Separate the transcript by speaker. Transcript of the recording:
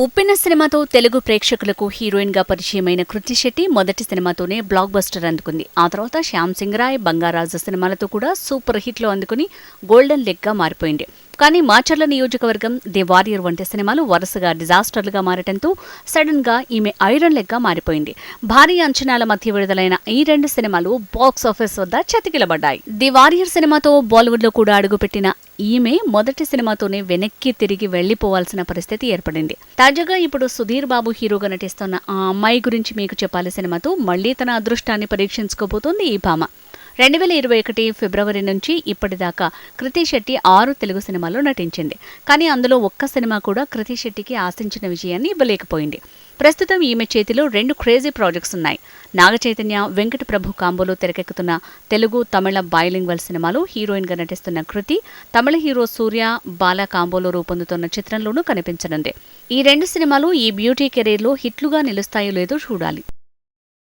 Speaker 1: ఉప్పెన సినిమాతో తెలుగు ప్రేక్షకులకు హీరోయిన్గా పరిచయమైన కృతి శెట్టి మొదటి సినిమాతోనే బ్లాక్ బస్టర్ అందుకుంది. ఆ తర్వాత శ్యామ్ సింగ్ రాయ్ బంగారాజు సినిమాలతో కూడా సూపర్ హిట్లు అందుకుని గోల్డెన్ లెగ్గా మారిపోయింది. కానీ మాచర్ల నియోజకవర్గం ది వారియర్ వంటి సినిమాలు వరుసగా డిజాస్టర్లుగా మారటంతో సడన్గా ఈమె ఐరన్ లెగ్గా మారిపోయింది. భారీ అంచనాల మధ్య విడుదలైన ఈ రెండు సినిమాలు బాక్స్ ఆఫీస్ వద్ద చతికిలబడ్డాయి. ది వారియర్ సినిమాతో బాలీవుడ్లో కూడా అడుగుపెట్టిన ఈమె మొదటి సినిమాతోనే వెనక్కి తిరిగి వెళ్ళిపోవాల్సిన పరిస్థితి ఏర్పడింది. తాజాగా ఇప్పుడు సుధీర్ బాబు హీరోగా నటిస్తున్న ఆ అమ్మాయి గురించి మీకు చెప్పాలి సినిమాతో మళ్ళీ తన అదృష్టాన్ని పరీక్షించుకోబోతోంది ఈ భామ. రెండు వేల ఇరవై ఒకటి ఫిబ్రవరి నుంచి ఇప్పటిదాకా కృతి శెట్టి ఆరు తెలుగు సినిమాల్లో నటించింది. కానీ అందులో ఒక్క సినిమా కూడా కృతి శెట్టికి ఆశించిన విజయాన్ని ఇవ్వలేకపోయింది. ప్రస్తుతం ఈమె చేతిలో రెండు క్రేజీ ప్రాజెక్ట్స్ ఉన్నాయి. నాగ చైతన్య వెంకట ప్రభు కాంబోలో తెరకెక్కుతున్న తెలుగు తమిళ బైలింగ్వల్ సినిమాలో హీరోయిన్గా నటిస్తున్న కృతి తమిళ హీరో సూర్య బాల కాంబోలో రూపొందుతున్న చిత్రంలోనూ కనిపించనుంది. ఈ రెండు సినిమాలు ఈ బ్యూటీ కెరీర్లో హిట్లుగా నిలుస్తాయో లేదో చూడాలి.